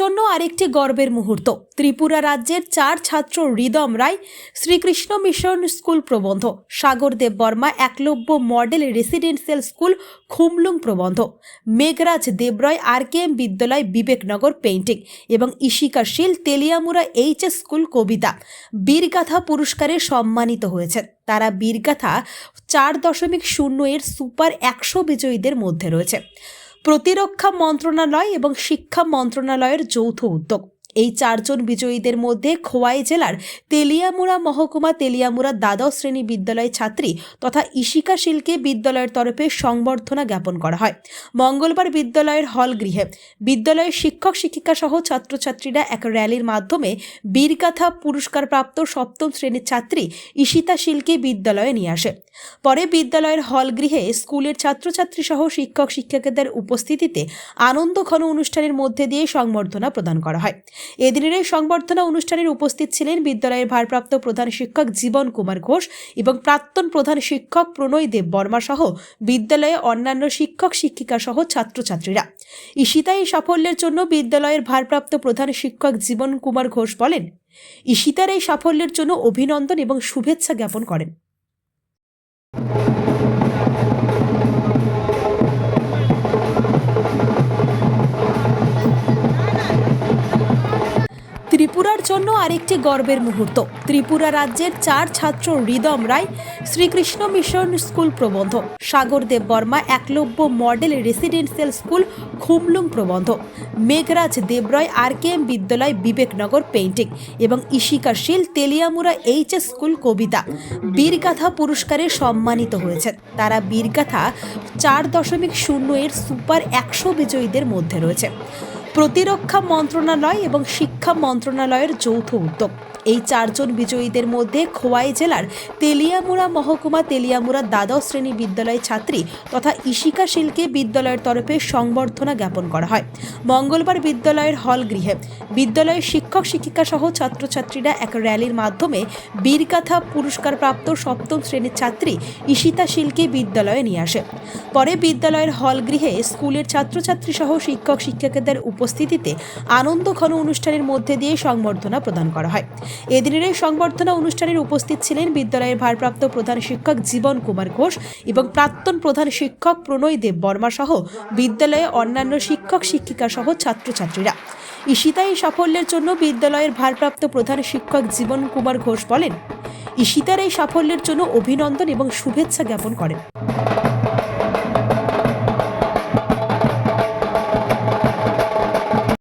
জন্য আরেকটি গর্বের মুহূর্ত। ত্রিপুরা রাজ্যের চার ছাত্র রিদম রায়, শ্রীকৃষ্ণ মিশন স্কুল প্রবন্ধ Sagar Deb Barma Eklavya model residential school, Khumlung প্রবন্ধ, মেঘরাজ দেবরয় আর কে এম বিদ্যালয়, বিবেকনগর পেইন্টিং এবং Ishika Sheel Teliamura H S school কবিতা বীরগাথা পুরস্কারে সম্মানিত হয়েছেন। তারা বীরগাথা চার দশমিক শূন্য এর সুপার একশো বিজয়ীদের মধ্যে রয়েছে। প্রতিরক্ষা মন্ত্রণালয় এবং শিক্ষা মন্ত্রণালয়ের যৌথ উদ্যোগ। এই চারজন বিজয়ীদের মধ্যে খোয়াই জেলার তেলিয়ামুড়া মহকুমা তেলিয়ামুড়া দ্বাদশ শ্রেণি বিদ্যালয় ছাত্রী তথা ইশিকা শীলকে বিদ্যালয়ের তরফে সংবর্ধনা জ্ঞাপন করা হয়। মঙ্গলবার বিদ্যালয়ের হল গৃহে বিদ্যালয়ের শিক্ষক, শিক্ষিকা সহ ছাত্রছাত্রীরা এক র্যালির মাধ্যমে বীরগাথা পুরস্কারপ্রাপ্ত সপ্তম শ্রেণির ছাত্রী ঈশিতা শীলকে বিদ্যালয়ে নিয়ে আসে। পরে বিদ্যালয়ের হল গৃহে স্কুলের ছাত্রছাত্রী সহ শিক্ষক, শিক্ষিকাদের উপস্থিতিতে আনন্দঘন অনুষ্ঠানের মধ্যে দিয়ে সংবর্ধনা প্রদান করা হয়। এদিনের এই সংবর্ধনা অনুষ্ঠানের উপস্থিত ছিলেন বিদ্যালয়ের ভারপ্রাপ্ত প্রধান শিক্ষক জীবন কুমার ঘোষ এবং প্রাক্তন প্রধান শিক্ষক প্রণয় দেব বর্মা সহ বিদ্যালয়ে অন্যান্য শিক্ষক, শিক্ষিকা সহ ছাত্রছাত্রীরা। ঈশিতা এই সাফল্যের জন্য বিদ্যালয়ের ভারপ্রাপ্ত প্রধান শিক্ষক জীবন কুমার ঘোষ বলেন, ঈশিতার এই সাফল্যের জন্য অভিনন্দন এবং শুভেচ্ছা জ্ঞাপন করেন। জন্য আরেকটি গর্বের মুহূর্ত। ত্রিপুরা রাজ্যের চার ছাত্র রিদম রায়, শ্রীকৃষ্ণ মিশন স্কুল প্রবন্ধ Sagar Deb Barma Eklavya model residential school Khumlung প্রবন্ধ, মেঘরাজ দেবরয় আর কে এম বিদ্যালয়, বিবেকনগর পেইন্টিং এবং Ishika Sheel Teliamura H S school কবিতা। বীরগাথা পুরস্কারে সম্মানিত হয়েছেন। তারা বীরগাথা চার দশমিক শূন্য এর সুপার একশো বিজয়ীদের মধ্যে রয়েছে। প্রতিরক্ষা মন্ত্রণালয় এবং শিক্ষা মন্ত্রণালয়ের যৌথ উদ্যোগ। এই চারজন বিজয়ীদের মধ্যে খোয়াই জেলার তেলিয়ামুড়া মহকুমা তেলিয়ামুড়া দ্বাদশ শ্রেণি বিদ্যালয় ছাত্রী তথা ইশিকা শীলকে বিদ্যালয়ের তরফে সংবর্ধনা জ্ঞাপন করা হয়। মঙ্গলবার বিদ্যালয়ের হল গৃহে বিদ্যালয়ের শিক্ষক, শিক্ষিকা সহ ছাত্রছাত্রীরা এক র্যালির মাধ্যমে বীরগাথা পুরস্কারপ্রাপ্ত সপ্তম শ্রেণির ছাত্রী ঈশিতা শীলকে বিদ্যালয়ে নিয়ে আসে। পরে বিদ্যালয়ের হল গৃহে স্কুলের ছাত্রছাত্রী সহ শিক্ষক, শিক্ষিকাদের উপস্থিতিতে আনন্দ ঘন অনুষ্ঠানের মধ্যে দিয়ে সংবর্ধনা প্রদান করা হয়। এদিনের এই সংবর্ধনা অনুষ্ঠানের উপস্থিত ছিলেন বিদ্যালয়ের ভারপ্রাপ্ত প্রধান শিক্ষক জীবন কুমার ঘোষ এবং প্রাক্তন প্রধান শিক্ষক প্রণয় দেব বর্মা সহ বিদ্যালয়ে অন্যান্য শিক্ষক, শিক্ষিকা সহ ছাত্রছাত্রীরা। ঈশিতা এই সাফল্যের জন্য বিদ্যালয়ের ভারপ্রাপ্ত প্রধান শিক্ষক জীবন কুমার ঘোষ বলেন, ঈশিতার এই সাফল্যের জন্য অভিনন্দন এবং শুভেচ্ছা জ্ঞাপন করেন।